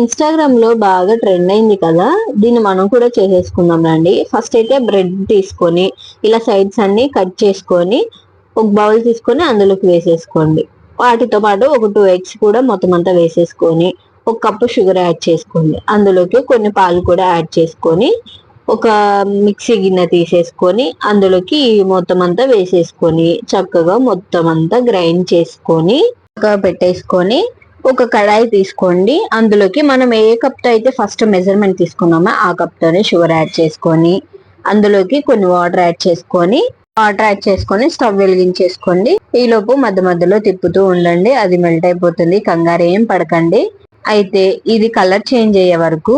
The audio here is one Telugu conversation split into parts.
ఇన్స్టాగ్రామ్లో బాగా ట్రెండ్ అయింది కదా దీన్ని మనం కూడా చేసేసుకుందాం రండి. ఫస్ట్ అయితే బ్రెడ్ తీసుకొని ఇలా సైడ్స్ అన్ని కట్ చేసుకొని ఒక బౌల్ తీసుకొని అందులోకి వేసేసుకోండి. వాటితో పాటు ఒక టూ ఎగ్స్ కూడా మొత్తం అంతా వేసేసుకొని ఒక కప్పు షుగర్ యాడ్ చేసుకోండి. అందులోకి కొన్ని పాలు కూడా యాడ్ చేసుకొని ఒక మిక్సీ గిన్నె తీసేసుకొని అందులోకి మొత్తం అంతా వేసేసుకొని చక్కగా మొత్తం అంతా గ్రైండ్ చేసుకొని పెట్టేసుకొని ఒక కడాయి తీసుకోండి. అందులోకి మనం ఏ కప్తో అయితే ఫస్ట్ మెజర్మెంట్ తీసుకున్నామో ఆ కప్తోనే షుగర్ యాడ్ చేసుకొని అందులోకి కొన్ని వాటర్ యాడ్ చేసుకొని వాటర్ యాడ్ చేసుకొని స్టవ్ వెలిగించేసుకోండి. ఈ లోపు మధ్య మధ్యలో తిప్పుతూ ఉండండి. అది మెల్ట్ అయిపోతుంది. కంగారు ఏం పడకండి. అయితే ఇది కలర్ చేంజ్ అయ్యే వరకు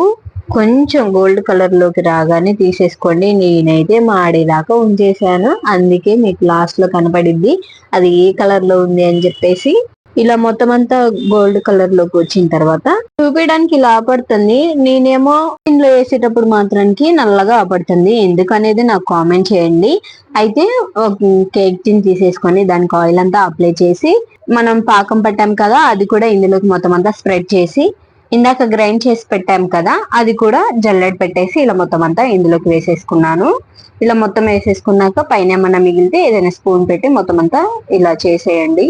కొంచెం గోల్డ్ కలర్లోకి రాగానే తీసేసుకోండి. నేనైతే మాడేదాకా ఉంచేసాను అందుకే మీకు లాస్ట్లో కనపడిద్ది. అది ఏ కలర్లో ఉంది అని చెప్పేసి ఇలా మొత్తం అంతా గోల్డ్ కలర్లోకి వచ్చిన తర్వాత చూపించడానికి ఇలా ఆపడుతుంది. నేనేమో ఇందులో వేసేటప్పుడు మాత్రానికి నల్లగా ఆపడుతుంది. ఎందుకనేది నాకు కామెంట్ చేయండి. అయితే కేక్ టిన్ తీసేసుకొని దానికి ఆయిల్ అంతా అప్లై చేసి మనం పాకం పట్టాం కదా అది కూడా ఇందులోకి మొత్తం అంతా స్ప్రెడ్ చేసి ఇందాక గ్రైండ్ చేసి పెట్టాం కదా అది కూడా జల్లెడ్ పెట్టేసి ఇలా మొత్తం అంతా ఇందులోకి వేసేసుకున్నాను. ఇలా మొత్తం వేసేసుకున్నాక పైన ఏమన్నా మిగిలితే ఏదైనా స్పూన్ పెట్టి మొత్తం అంతా ఇలా చేసేయండి.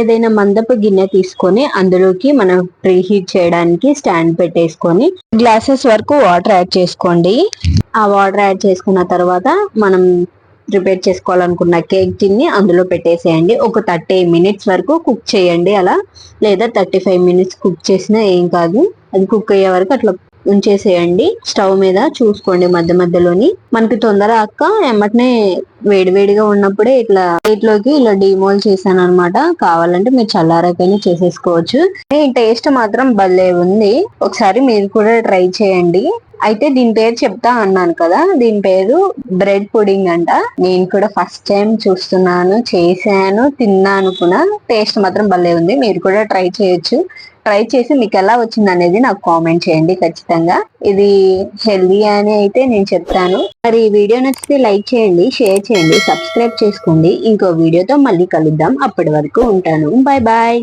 ఏదైనా మందపు గిన్నె తీసుకొని అందులోకి మనం ప్రీ హీట్ చేయడానికి స్టాండ్ పెట్టేసుకొని గ్లాసెస్ వరకు వాటర్ యాడ్ చేసుకోండి. ఆ వాటర్ యాడ్ చేసుకున్న తర్వాత మనం ప్రిపేర్ చేసుకోవాలనుకున్న కేక్ టిన్ని అందులో పెట్టేసేయండి. ఒక థర్టీ మినిట్స్ వరకు కుక్ చేయండి అలా. లేదా థర్టీ ఫైవ్ మినిట్స్ కుక్ చేసినా ఏం కాదు. అది కుక్ అయ్యే వరకు అట్లా ఉంచేసేయండి. స్టవ్ మీద చూసుకోండి మధ్య మధ్యలోని. మనకి తొందర అక్క ఎమ్మటనే వేడివేడిగా ఉన్నప్పుడే ఇట్లా ప్లేట్లోకి ఇలా డిమోల్ చేశాను అనమాట కావాలంటే మీరు చల్లారకైనా చేసేసుకోవచ్చు. టేస్ట్ మాత్రం భలే ఉంది. ఒకసారి మీరు కూడా ట్రై చేయండి. అయితే దీని పేరు చెప్తా అన్నాను కదా. దీని పేరు బ్రెడ్ పుడింగ్ అంట. నేను కూడా ఫస్ట్ టైం చూస్తున్నాను చేశాను తిన్నాను కూడా. టేస్ట్ మాత్రం భలే ఉంది. మీరు కూడా ట్రై చేయొచ్చు. ట్రై చేసి మీకు ఎలా వచ్చింది అనేది నాకు కామెంట్ చేయండి ఖచ్చితంగా. ఇది హెల్దీ అని అయితే నేను చెప్తాను. మరి ఈ వీడియో నచ్చితే లైక్ చేయండి షేర్ చేయండి సబ్స్క్రైబ్ చేసుకోండి. ఇంకో వీడియోతో మళ్ళీ కలుద్దాం. అప్పటి వరకు ఉంటాను. Bye bye.